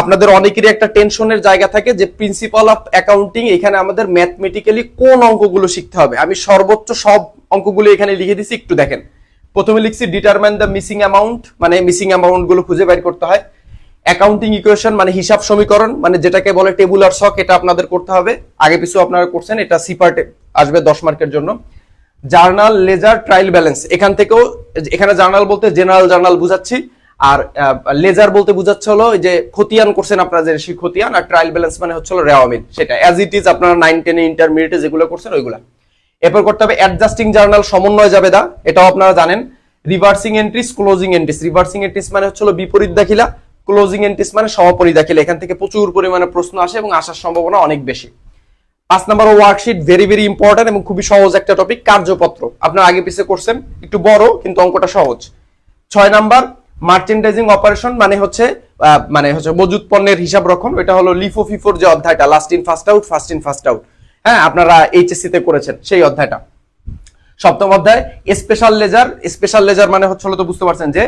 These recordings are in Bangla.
আপনাদের অনেকেরই একটা টেনশনের জায়গা থাকে যে প্রিন্সিপাল অফ অ্যাকাউন্টিং এখানে আমাদের ম্যাথমেটিক্যালি কোন অঙ্কগুলো শিখতে হবে। আমি সর্বোচ্চ সব অঙ্কগুলো এখানে লিখে দিছি, একটু দেখেন। প্রথমে লিখছি ডিটারমাইন দ্য মিসিং অ্যামাউন্ট মানে মিসিং অ্যামাউন্টগুলো খুঁজে বের করতে হয়। অ্যাকাউন্টিং ইকুয়েশন মানে হিসাব সমীকরণ মানে যেটাকে বলে টেবুলার শক এটা আপনাদের করতে হবে। আগে পিছু আপনারা করছেন, এটা সিপার্ট আসবে দশ মার্কের জন্য। জার্নাল লেজার ট্রায়াল ব্যালেন্স এখান থেকেও, এখানে জার্নাল বলতে জেনারেল জার্নাল বুঝাচ্ছি। আর লেজার বলতে বুঝাচ্ছে হলো যে খতিয়ান করছেন আপনারা যে সেই খতিয়ান, আর ট্রায়াল ব্যালেন্স মানে হচ্ছে হলো রেওয়ামিন সেটা অ্যাজ ইট ইজ আপনারা নাইন টেনে ইন্টারমিডিয়েটে যেগুলো করছেন ওইগুলা। এরপর করতে হবে অ্যাডজাস্টিং জার্নাল সমন্বয় যাবেদা এটাও আপনারা জানেন। Reversing entries closing entries reversing entries মানে হচ্ছে হলো বিপরীত দাখিলা ক্লোজিং এন্ট্রিস মানে সমাপরী দাখিলা, এখান থেকে প্রচুর পরিমাণে প্রশ্ন আসে এবং আসার সম্ভাবনা অনেক বেশি। পাঁচ number worksheet very very important এবং খুবই সহজ একটা টপিক কার্যপত্র। আপনার আগে পিছিয়ে করছেন, একটু বড়, কিন্তু অঙ্কটা সহজ। ছয় নাম্বার মার্চেন্ডাইজিং অপারেশন মানে হচ্ছে মানে হচ্ছে মজুত পণ্যের হিসাব রক্ষণ এটা হলো লিফো ফিফোর যে অধ্যায়টা last in first out first in first out হ্যাঁ আপনারা এইচএসসি তে করেছেন সেই অধ্যায়টা। সপ্তম অধ্যায় স্পেশাল লেজার স্পেশাল লেজার মানে হচ্ছে হলো তো বুঝতে পারছেন যে,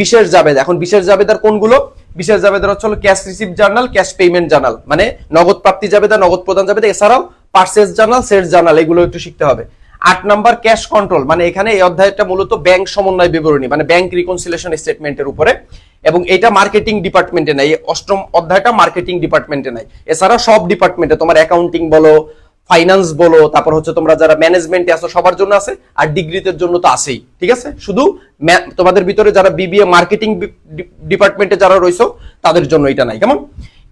বিশেষ জাবেদ। এখন বিশেষ জাবেদার কোনগুলো? বিশেষ জাবেদার হচ্ছে হলো cash receive journal cash payment journal মানে নগদ প্রাপ্তি জাবেদা, নগদ প্রদান জাবেদা, এছাড়াও পার্সেস জার্নাল সেলস জার্নাল এগুলো একটু শিখতে হবে। আট নাম্বার ক্যাশ কন্ট্রোল মানে এখানে এই অধ্যায়টা মূলত ব্যাংক সমন্বয় বিবরণী মানে ব্যাংক রিকনসিলেশন স্টেটমেন্টের উপরে। এবং এটা মার্কেটিং ডিপার্টমেন্টে নাই অষ্টম অধ্যায়টা মার্কেটিং ডিপার্টমেন্টে নাই। এছাড়া সব ডিপার্টমেন্টে তোমার অ্যাকাউন্টিং বলো ফাইন্যান্স বলো, তারপর হচ্ছে তোমরা যারা ম্যানেজমেন্টে আছো, সবার জন্য আছে, আর ডিগ্রিতে জন্য তো আছেই, ঠিক আছে? শুধু তোমাদের ভিতরে যারা বিবিএ মার্কেটিং ডিপার্টমেন্টে যারা রয়েছো, তাদের জন্য এটা নাই, কেমন?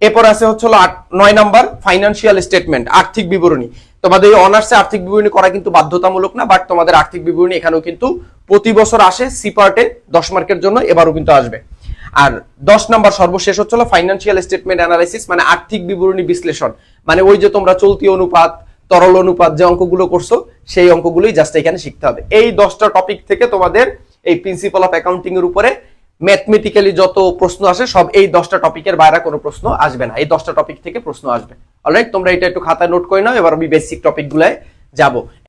এরপর আছে হচ্ছে হলো আট, নয় নাম্বার ফাইন্যান্সিয়াল স্টেটমেন্ট আর্থিক বিবরণী। তোমাদের এই অনার্সে আর্থিক বিবরণী করা কিন্তু বাধ্যতামূলক না বাট তোমাদের আর্থিক বিবরণী এখানেও কিন্তু প্রতি বছর আসে সিপার্টে দশ মার্কের জন্য এবারও কিন্তু আসবে। আর দশ নাম্বার সর্বশেষ হচ্ছে ফাইন্যান্সিয়াল স্টেটমেন্ট অ্যানালাইসিস মানে আর্থিক বিবরণী বিশ্লেষণ। মানে ওই যে তোমরা চলতি অনুপাত, তরল অনুপাত যে অঙ্কগুলো করছ, সেই অঙ্কগুলোই জাস্ট এখানে শিখতে হবে। এই দশটা টপিক থেকে তোমাদের এই প্রিন্সিপাল অফ অ্যাকাউন্টিং এর উপরে ম্যাথমেটিক্যালি যত প্রশ্ন আসে, সব এই দশটা টপিকের বাইরে কোনো প্রশ্ন আসবে না। এই দশটা টপিক থেকে প্রশ্ন আসবে। অলরাইট তোমরা এটা একটু খাতায় নোট করে নাও এবার আমি বেসিক টপিক যাব যাব।